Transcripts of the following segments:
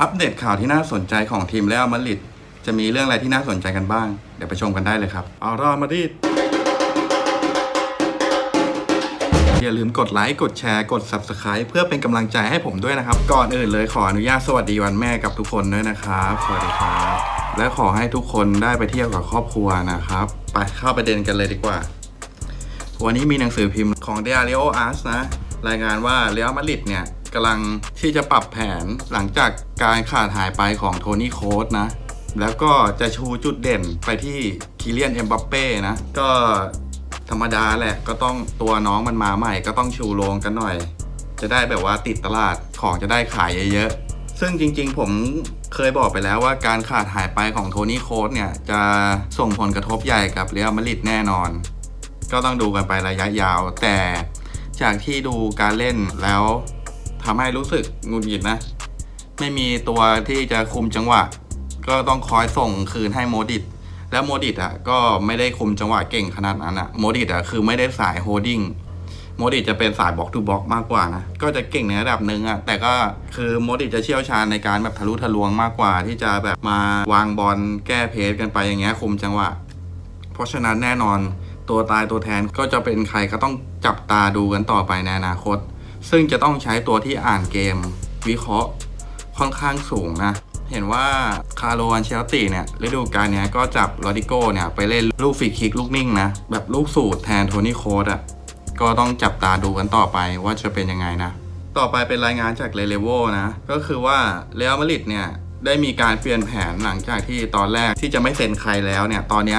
อัปเดตข่าวที่น่าสนใจของทีมเรอัลมาดริดจะมีเรื่องอะไรที่น่าสนใจกันบ้าง เดี๋ยวไปชมกันได้เลยครับเอารอมาดริดอย่าลืมกดไลค์กดแชร์กด Subscribe เพื่อเป็นกำลังใจให้ผมด้วยนะครับ ก่อนอื่นเลยขออนุญาตสวัสดีวันแม่กับทุกคนด้วยนะครับ สวัสดีครับ และขอให้ทุกคนได้ไปเที่ยวกับครอบครัวนะครับ ไปเข้าประเด็นกันเลยดีกว่า วันนี้มีหนังสือพิมพ์ของ Diario Ars นะ รายงานว่าเรอัลมาดริดเนี่ยกำลังที่จะปรับแผนหลังจากการขาดหายไปของโทนี่โคสนะ แล้วก็จะชูจุดเด่นไปที่คิเลียนเอ็มบัปเป้นะ ก็ธรรมดาแหละ ก็ต้องตัวน้องมันมาใหม่ ก็ต้องชูโรงกันหน่อย จะได้แบบว่าติดตลาดของจะได้ขายเยอะๆ ซึ่งจริงๆ ผมเคยบอกไปแล้วว่าการขาดหายไปของโทนี่โคสเนี่ย จะส่งผลกระทบใหญ่กับเรอัลมาดริดแน่นอน ก็ต้องดูกันไประยะยาว แต่จากที่ดูการเล่นแล้ว ทำให้รู้สึกหงุดหงิดนะ ไม่มีตัวที่จะคุมจังหวะ ก็ต้องคอยส่งคืนให้โมดิตแล้วโมดิตอะก็ไม่ได้คุมจังหวะเก่งขนาดนั้นอะโมดิตอะคือไม่ได้สายโฮดดิ้งโมดิตจะเป็นสายบล็อกทูบล็อกมากกว่านะ ก็จะเก่งในระดับหนึ่งอะแต่ก็คือโมดิตจะเชี่ยวชาญในการแบบทะลุทะลวงมากกว่า ที่จะแบบมาวางบอลแก้เพจกันไปอย่างเงี้ยคุมจังหวะ เพราะฉะนั้นแน่นอนตัวตายตัวแทนก็จะเป็นใครก็ต้องจับตาดูกันต่อไปในอนาคต ซึ่งจะต้องใช้ตัวที่อ่านเกมวิเคราะห์ค่อนข้างสูงนะ เห็นว่าคาร์โลอันเชลติเนี่ยฤดูกาลนี้ก็จับลอดิโก้เนี่ยไปเล่นลูกฟรีคิกลูกนิ่งนะ แบบลูกสูตรแทนโทนี่โคดอะก็ต้องจับตาดูกันต่อไปว่าจะเป็นยังไงนะ ต่อไปเป็นรายงานจากเรเลโวนะ ก็คือว่าเรอัลมาดริดเนี่ยได้มีการเปลี่ยนแผนหลังจากที่ตอนแรกที่จะไม่เซ็นใครแล้วเนี่ย ตอนนี้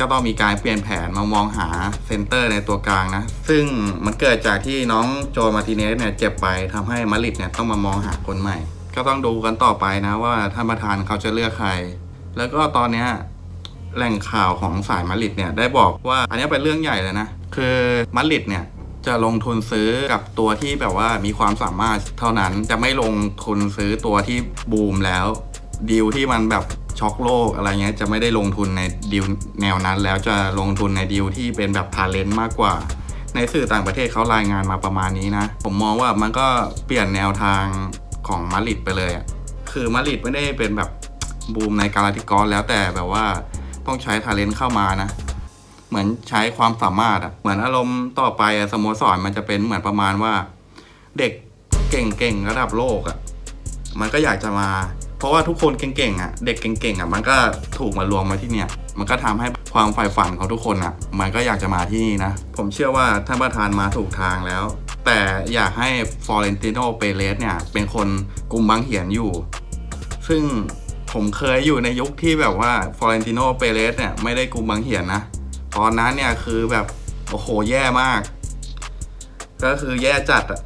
ก็ต้องมีการเปลี่ยนแผนมามองหาเซนเตอร์ในตัวกลางนะ ซึ่งมันเกิดจากที่น้องโจมาติเนสเนี่ยเจ็บไปทำให้มาริดเนี่ยต้องมามองหาคนใหม่ ก็ต้องดูกันต่อไปนะว่าท่านประธานเขาจะเลือกใคร แล้วก็ตอนเนี้ยแหล่งข่าวของสายมาริดเนี่ยได้บอกว่าอันนี้เป็นเรื่องใหญ่เลยนะ คือมาริดเนี่ยจะลงทุนซื้อกับตัวที่แบบว่ามีความสามารถเท่านั้นจะไม่ลงทุนซื้อตัวที่บูมแล้วดีลที่มันแบบ ช็อกโลกอะไรเงี้ยจะไม่ได้ลงทุนในดีลแนวนั้น แล้วจะลงทุนในดีลที่เป็นแบบทาเลนต์มากกว่า ในสื่อต่างประเทศเขารายงานมาประมาณนี้นะ ผมมองว่ามันก็เปลี่ยนแนวทางของมาริดไปเลยอะคือมาริดไม่ได้เป็นแบบบูมในกาลาติกอสแล้วแต่แบบว่าต้องใช้ทาเลนต์เข้ามานะเหมือนใช้ความสามารถอะเหมือนอารมณ์ต่อไปอสโมสรมันจะเป็นเหมือนประมาณว่า เด็กเก่งๆระดับโลกอะมันก็อยากจะมา เพราะว่าทุกคนเก่งๆอะเด็กเก่งๆอะมันก็ถูกมารวมมาที่เนี่ย มันก็ทำให้ความใฝ่ฝันของทุกคนอะ มันก็อยากจะมาที่นี่นะ ผมเชื่อว่าท่านประธานมาถูกทางแล้ว แต่อยากให้ฟอเรนติโนเปเรสเนี่ยเป็นคนกลุ่มบางเหียนอยู่ ซึ่งผมเคยอยู่ในยุคที่แบบว่าฟอเรนติโนเปเรสเนี่ยไม่ได้กลุ่มบางเหียนนะตอนนั้นเนี่ยคือแบบโอ้โหแย่มาก ก็คือแย่จัดอะ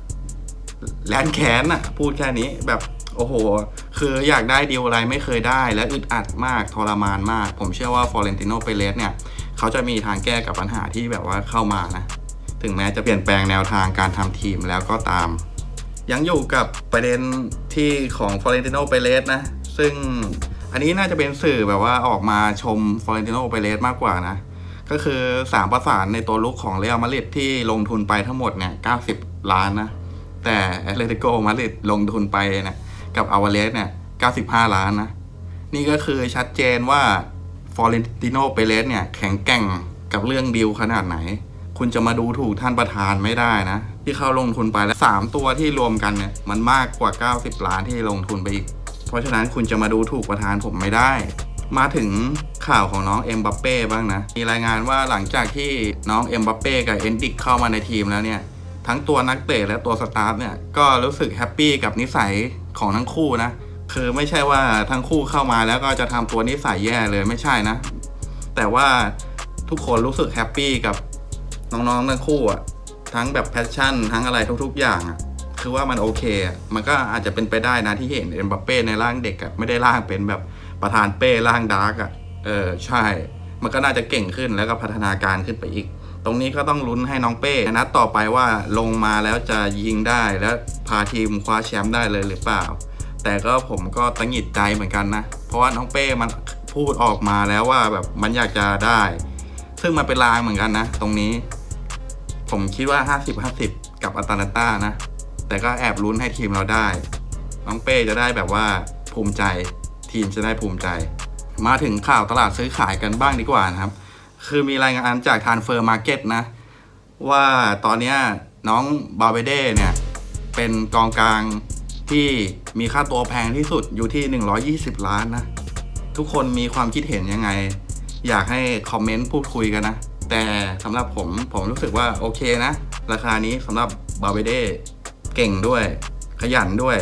แลนแขนอะพูดแค่นี้แบบ โอ้โห คืออยากได้ดีลอะไรไม่เคยได้ และอึดอัดมากทรมานมาก ผมเชื่อว่าฟอเรนติโนเปเรสเนี่ย เขาจะมีทางแก้กับปัญหาที่แบบว่าเข้ามานะ ถึงแม้จะเปลี่ยนแปลงแนวทางการทำทีมแล้วก็ตาม ยังอยู่กับประเด็นที่ของฟอเรนติโนเปเรสนะ ซึ่งอันนี้น่าจะเป็นสื่อแบบว่าออกมาชมฟอเรนติโนเปเรสมากกว่านะ ก็คือสามประสานในตัวลุกของเรอัลมาดริดที่ลงทุนไปทั้งหมดเนี่ย90ล้านนะ แต่แอตเลติโกมาดริดลงทุนไปเนี่ย กับอาวาเลสเนี่ย 95 ล้านนะ นี่ก็คือชัดเจนว่าฟอเรนติโนเปเรสเนี่ย แข็งแกร่งกับเรื่องดีลขนาดไหน คุณจะมาดูถูกท่านประธานไม่ได้นะ ที่เขาลงทุนไปแล้ว 3 ตัวที่รวมกันเนี่ย มันมากกว่า 90 ล้านที่ลงทุนไปอีก เพราะฉะนั้นคุณจะมาดูถูกประธานผมไม่ได้มาถึงข่าวของน้องเอ็มบัปเป้บ้างนะ มีรายงานว่าหลังจากที่น้องเอ็มบัปเป้กับเอนดิกเข้ามาในทีมแล้วเนี่ย ทั้งตัวนักเตะและตัวสตาฟเนี่ย ก็รู้สึกแฮปปี้กับนิสัย ของทั้งคู่นะ คือไม่ใช่ว่าทั้งคู่เข้ามาแล้วก็จะทำตัวนิสัยแย่เลยไม่ใช่นะ แต่ว่าทุกคนรู้สึกแฮปปี้กับน้องๆทั้งคู่อะทั้งแบบแพชชั่น ทั้งอะไรทุก ๆ อย่างอะคือว่ามันโอเค มันก็อาจจะเป็นไปได้นะที่เห็นเอ็มบัปเป้ในร่างเด็กอะไม่ได้ร่างเป็นแบบประธานเป้ร่างดาร์กอะเออใช่ มันก็น่าจะเก่งขึ้นแล้วก็พัฒนาการขึ้นไปอีก ตรงนี้ก็ต้องลุ้นให้น้องเป้นัดต่อไปว่าลงมาแล้วจะยิงได้และพาทีมคว้าแชมป์ได้เลยหรือเปล่า แต่ก็ผมก็ตังหงิดใจเหมือนกันนะ เพราะว่าน้องเป้มันพูดออกมาแล้วว่าแบบมันอยากจะได้ ซึ่งมันเป็นลางเหมือนกันนะ ตรงนี้ ผมคิดว่า 50-50 กับอัตแลนตานะ แต่ก็แอบลุ้นให้ทีมเราได้ น้องเป้จะได้แบบว่าภูมิใจ ทีมจะได้ภูมิใจ มาถึงข่าวตลาดซื้อขายกันบ้างดีกว่านะครับ คือมีรายงานจากทานเฟอร์มาร์เก็ตนะ ว่าตอนนี้น้องบาเบเด้เนี่ย เป็นกองกลางที่มีค่าตัวแพงที่สุดอยู่ที่ 120 ล้านนะ ทุกคนมีความคิดเห็นยังไง อยากให้คอมเมนต์พูดคุยกันนะ แต่สำหรับผมผมรู้สึกว่าโอเคนะ ราคานี้สำหรับบาเบเด้เก่งด้วย ขยันด้วย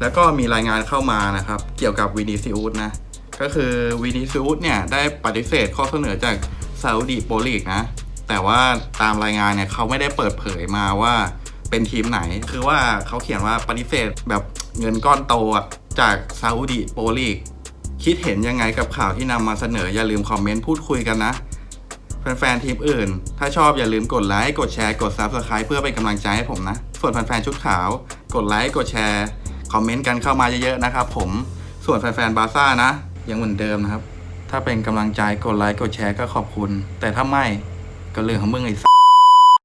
แล้วก็มีรายงานเข้ามานะครับ เกี่ยวกับวินิซิอุสนะ ก็คือวินิซิอุสเนี่ยได้ปฏิเสธข้อเสนอจากซาอุดีโปรลีกนะ แต่ว่าตามรายงานเนี่ยเขาไม่ได้เปิดเผยมาว่าเป็นทีมไหน คือว่าเขาเขียนว่าปฏิเสธแบบเงินก้อนโตจากซาอุดีโปรลีกคิดเห็นยังไงกับข่าวที่นำมาเสนออย่าลืมคอมเมนต์พูดคุยกันนะ แฟนๆทีมอื่น ถ้าชอบอย่าลืมกดไลค์กดแชร์กด Subscribe เพื่อเป็นกำลังใจให้ผมนะ ส่วนแฟนๆชุดขาว กดไลค์กดแชร์คอมเมนต์กันเข้ามาเยอะๆนะครับผมส่วนแฟนๆบาร์ซ่านะ ยังเหมือนเดิมนะครับ ถ้าเป็นกำลังใจกดไลค์กดแชร์ก็ขอบคุณ แต่ถ้าไม่ก็เรื่องของมึงไอ้